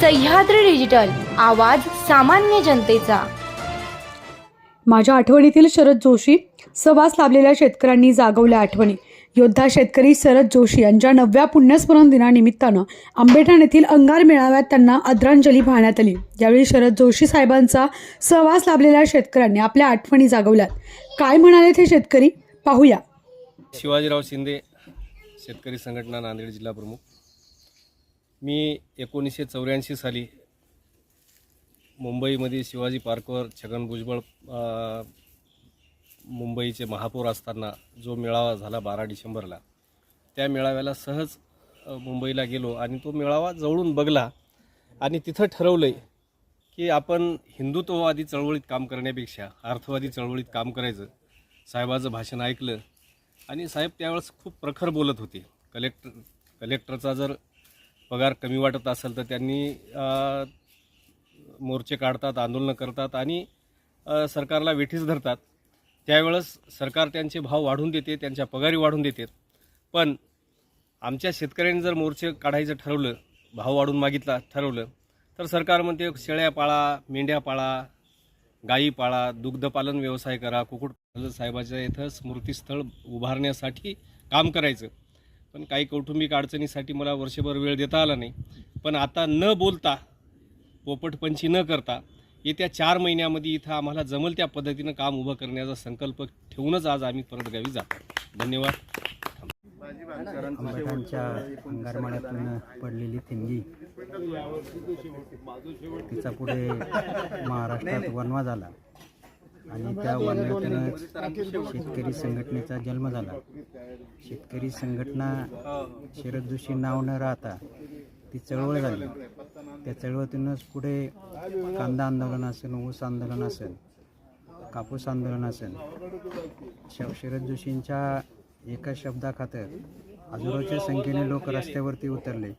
Sahyadri digital आवाज सामान्य जनतेचा. माझ्या आठवणीतील शरद जोशी सवास लाभलेल्या शेतकऱ्यांनी जागवल्या आठवणी. योद्धा शेतकरी शरद जोशी यांच्या नवव्या पुण्यस्मरण दिनानिमित्तानं आंबेठाण येथील अंगार मेळाव्यात त्यांना आदरांजली वाहण्यात आली. यावेळी शरद जोशी साहेबांचा सहवास लाभलेल्या शेतकऱ्यांनी आपल्या आठवणी जागवल्यात. काय म्हणाले ते शेतकरी? पाहूया. शिवाजीराव शिंदे शेतकरी संघटना नांदेड जिल्हा प्रमुख. मी एकोणीसशे चौऱ्याऐंशी साली मुंबईमध्ये शिवाजी पार्कवर छगन भुजबळ मुंबईचे महापौर असताना जो मेळावा झाला बारा डिसेंबरला त्या मेळाव्याला सहज मुंबईला गेलो आणि तो मेळावा जवळून बघला आणि तिथं ठरवलं की आपण हिंदुत्ववादी चळवळीत काम करण्यापेक्षा अर्थवादी चळवळीत काम करायचं. साहेबाचं भाषण ऐकलं आणि साहेब त्यावेळेस खूप प्रखर बोलत होते. कलेक्टर कलेक्टरचा जर पगार कमी वाटत असेल तर त्यांनी मोर्चे काढतात आंदोलनं करतात आणि सरकारला वेठीस धरतात. त्यावेळेस सरकार त्यांचे भाव वाढवून देते त्यांच्या पगारी वाढवून देते. पण आमच्या शेतकऱ्यांनी जर मोर्चे काढायचं ठरवलं भाव वाढवून मागितला ठरवलं तर सरकार म्हणते शेळ्या पाळा मेंढ्या पाळा गायी पाळा दुग्धपालन व्यवसाय करा कुकुट साहेबाच्या इथं स्मृतीस्थळ उभारण्यासाठी काम करायचं. पण काही कौटुंबिक अडचणीसाठी मला वर्षभर वेळ देता आला नाही. पण आता न बोलता पोपटपंची न करता येत्या चार महिन्यामध्ये इथं आम्हाला जमल त्या पद्धतीनं काम उभं करण्याचा संकल्प ठेवूनच आज आम्ही परत गावी जातो धन्यवाद. आंबेठांच्या अंगारमाड्यातून पडलेली थिंगी तिचा पुढे महाराष्ट्रात वनवा झाला. आणि त्या वनव्यातूनच शेतकरी संघटनेचा जन्म झाला. शेतकरी संघटना शरद जोशी नाव न राहता ती चळवळ झाली. त्या चळवळीतूनच पुढे कांदा आंदोलन असेल ऊस आंदोलन असेल कापूस आंदोलन असेल श शरद जोशींच्या एका शब्दाखातर हजारोच्या संख्येने लोक रस्त्यावरती उतरले.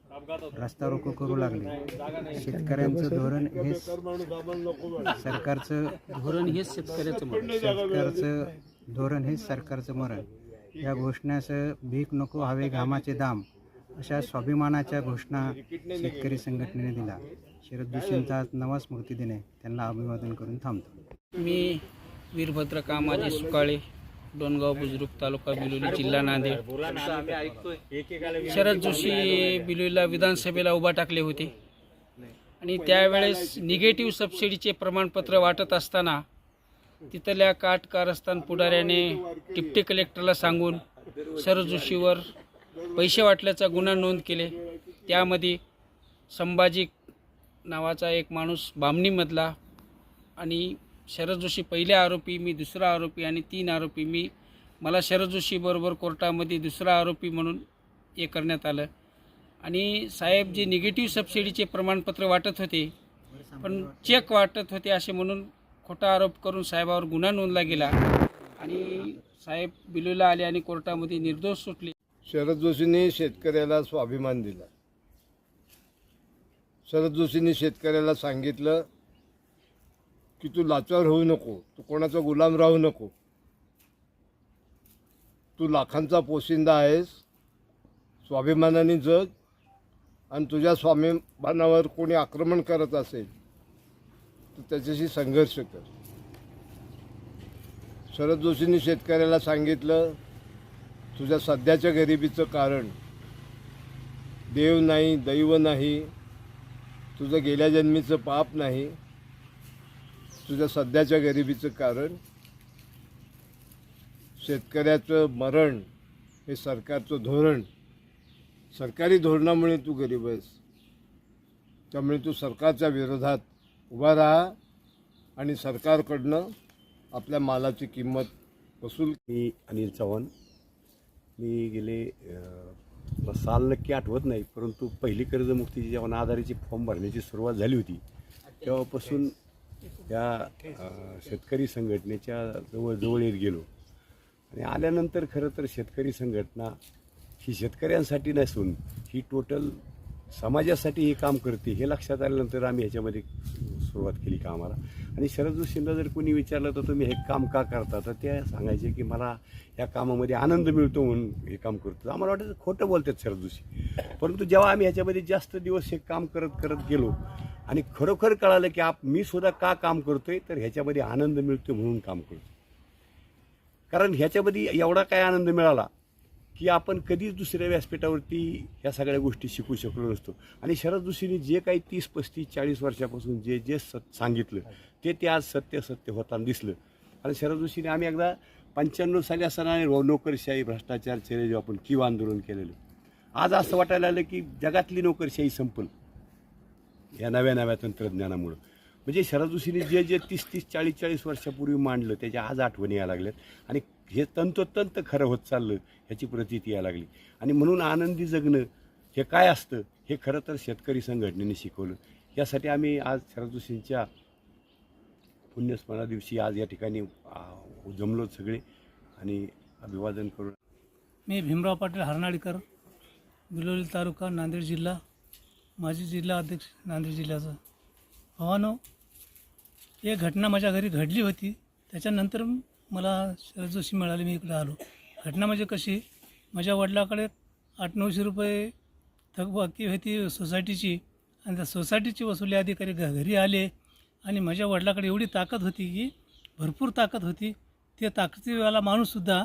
रस्ता रोको करू लागले. शेतकऱ्यांचं धोरण हे सरकारचं धोरण हेच शेतकऱ्याचं मरण. सरकारचं धोरण हेच सरकारचं मरण. या घोषणासह भीक नको हवे घामाचे दाम अशा स्वाभिमानाच्या घोषणा शेतकरी संघटनेने दिला शरद जोशींचा आज नवा स्मृती दिन त्यांना अभिवादन करून थांबतो. मी वीरभद्र कामाजी सुकाळे डोनगाव बुजुर्ग तालुका बिलोली जिल्हा नांदेड. शरद जोशी बिलोलीला विधानसभेला उभा टाकले होते. आणि त्यावेळेस निगेटिव्ह सबसिडीचे प्रमाणपत्र वाटत असताना तिथल्या काट कारस्थान पुढाऱ्याने डिप्टी कलेक्टरला सांगून शरद जोशीवर पैसे वाटल्याचा गुन्हा नोंद केले. त्यामध्ये संभाजी नावाचा एक माणूस बामणीमधला आणि शरद जोशी पहिले आरोपी मी दुसरा आरोपी आणि तीन आरोपी. मी मला शरद जोशीबरोबर कोर्टामध्ये दुसरा आरोपी म्हणून हे करण्यात आलं. आणि साहेब जे निगेटिव्ह सबसिडीचे प्रमाणपत्र वाटत होते पण चेक वाटत होते असे म्हणून खोटा आरोप करून साहेबावर गुन्हा नोंदला गेला. आणि साहेब बिलूला आले आणि कोर्टामध्ये निर्दोष सुटले. शरद जोशींनी शेतकऱ्याला स्वाभिमान दिला. शरद जोशींनी शेतकऱ्याला सांगितलं की तू लाचार होऊ नको तू कोणाचा गुलाम राहू नको. तू लाखांचा पोशिंदा आहेस स्वाभिमानाने जग आणि तुझ्या स्वाभिमानावर कोणी आक्रमण करत असेल तर त्याच्याशी संघर्ष कर. शरद जोशींनी शेतकऱ्याला सांगितलं तुझ्या सध्याच्या गरिबीचं कारण देव नाही दैव नाही तुझं गेल्या जन्मीचं पाप नाही तुझ्या सध्याच्या गरिबीचं कारण शेतकऱ्याचं मरण हे सरकारचं धोरण. सरकारी धोरणामुळे तू गरीब आहेस. त्यामुळे तू सरकारच्या विरोधात उभा राहा आणि सरकारकडनं आपल्या मालाची किंमत वसूल मी अनिल चव्हाण. मी गेले अ, साल नक्की आठवत नाही परंतु पहिली कर्जमुक्तीची जेव्हा आधाराची फॉर्म भरण्याची सुरुवात झाली होती तेव्हापासून या शेतकरी संघटनेच्या जवळजवळ येत गेलो. आणि आल्यानंतर खरं तर शेतकरी संघटना ही शेतकऱ्यांसाठी नसून ही टोटल समाजासाठी हे काम करते हे लक्षात आल्यानंतर आम्ही ह्याच्यामध्ये सुरुवात केली कामाला. आणि शरद जोशींना जर कोणी विचारलं तर तुम्ही हे काम का करता? तर ते सांगायचे की मला या कामामध्ये आनंद मिळतो म्हणून हे काम करतो. आम्हाला वाटतं खोटं बोलतात शरद जोशी. परंतु जेव्हा आम्ही ह्याच्यामध्ये जास्त दिवस हे काम करत करत गेलो आणि खरोखर कळालं की आप मी सुद्धा का काम करतोय? तर ह्याच्यामध्ये आनंद मिळतो म्हणून काम करतो कारण ह्याच्यामध्ये एवढा काय आनंद मिळाला की आपण कधीच दुसऱ्या व्यासपीठावरती ह्या सगळ्या गोष्टी शिकू शकलो नसतो. आणि शरद जोशींनी जे काही तीस पस्तीस चाळीस वर्षापासून जे जे सत सांगितलं ते ते आज सत्य सत्य होताना दिसलं. आणि शरद जोशीने आम्ही एकदा पंच्याण्णव साली असताना नोकरशाही भ्रष्टाचार चेले जेव्हा आपण किंवा आंदोलन केलेलं. आज असं वाटायला आलं की जगातली नोकरशाही संपल. या नव्या नव्या तंत्रज्ञानामुळं. म्हणजे शरद जोशींनी जे जे तीस तीस चाळीस चाळीस वर्षापूर्वी मांडलं त्याच्या आज आठवणी यायला लागल्यात. आणि हे तंतोतंत खरं होत चाललं ह्याची प्रतीती यायला लागली. आणि म्हणून आनंदी जगणं हे काय असतं हे खरं तर शेतकरी संघटनेने शिकवलं. यासाठी आम्ही आज शरद जोशींच्या पुण्यस्मरणा दिवशी आज या ठिकाणी जमलो सगळे आणि अभिवादन करून मी भीमराव पाटील हरनाळीकर बिलोली तालुका नांदेड जिल्हा. माजी जिल्हा अध्यक्ष नांदेड जिल्ह्याचा. भावानो एक घटना माझ्या घरी घडली होती. त्याच्यानंतर मला शरद जोशी मिळाले मी इकडे आलो. घटना म्हणजे कशी? माझ्या वडिलाकडे आठ नऊशे रुपये थकबाकी होती सोसायटीची आणि त्या सोसायटीची वसुली अधिकारी घ घरी आले आणि माझ्या वडिलाकडे एवढी ताकद होती की भरपूर ताकद होती. ते ताकदीवाला माणूससुद्धा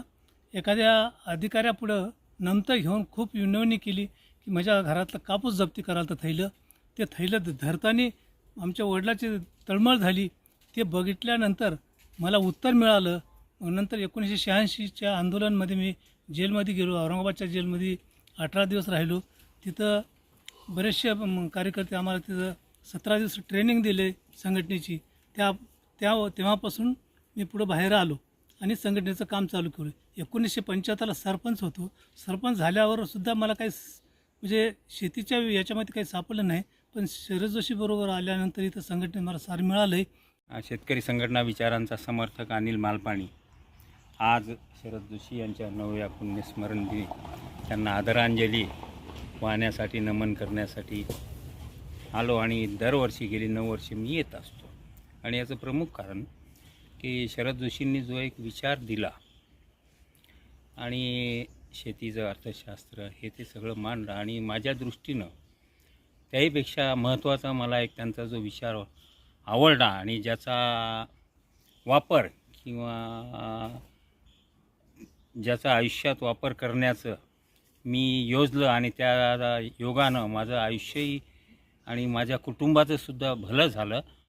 एखाद्या अधिकाऱ्यापुढं नमतं घेऊन खूप विनवणी केली. की माझ्या घरातलं कापूस जप्ती करायला तर थैलं. ते थैलं ध- धरताना आमच्या वडिलाची तळमळ झाली. ते बघितल्यानंतर मला उत्तर मिळालं. नंतर एकोणीसशे शहाऐंशीच्या आंदोलनमध्ये मी जेलमध्ये गेलो. औरंगाबादच्या जेलमध्ये अठरा दिवस राहिलो. तिथं बरेचसे कार्यकर्ते आम्हाला तिथं सतरा दिवस ट्रेनिंग दिले संघटनेची. त्या त्या तेव्हापासून मी पुढं बाहेर आलो आणि संघटनेचं काम चालू केलं. एकोणीसशे पंच्याहत्तरला सरपंच होतो. सरपंच झाल्यावर सुद्धा मला काही म्हणजे शेतीच्या याच्यामध्ये काही सापडलं नाही पण शरद जोशी बरोबर आल्यानंतर इथं संघटनेत मला सार मिळालं आहे शेतकरी संघटना विचारांचा समर्थक अनिल मालपाणी. आज शरद जोशी यांच्या नवव्या पुण्यस्मरण दिनी त्यांना आदरांजली वाहण्यासाठी नमन करण्यासाठी आलो आणि दरवर्षी गेली नऊ वर्षे मी येत असतो. आणि याचं प्रमुख कारण की शरद जोशींनी जो एक विचार दिला आणि शेतीचं अर्थशास्त्र हे ते सगळं मांडलं आणि माझ्या दृष्टीनं त्याहीपेक्षा महत्त्वाचा मला एक त्यांचा जो विचार आवडला आणि ज्याचा वापर किंवा ज्याचा आयुष्यात वापर करण्याचं मी योजलं आणि त्या योगानं माझं आयुष्यही आणि माझ्या कुटुंबाचं सुद्धा भलं झालं.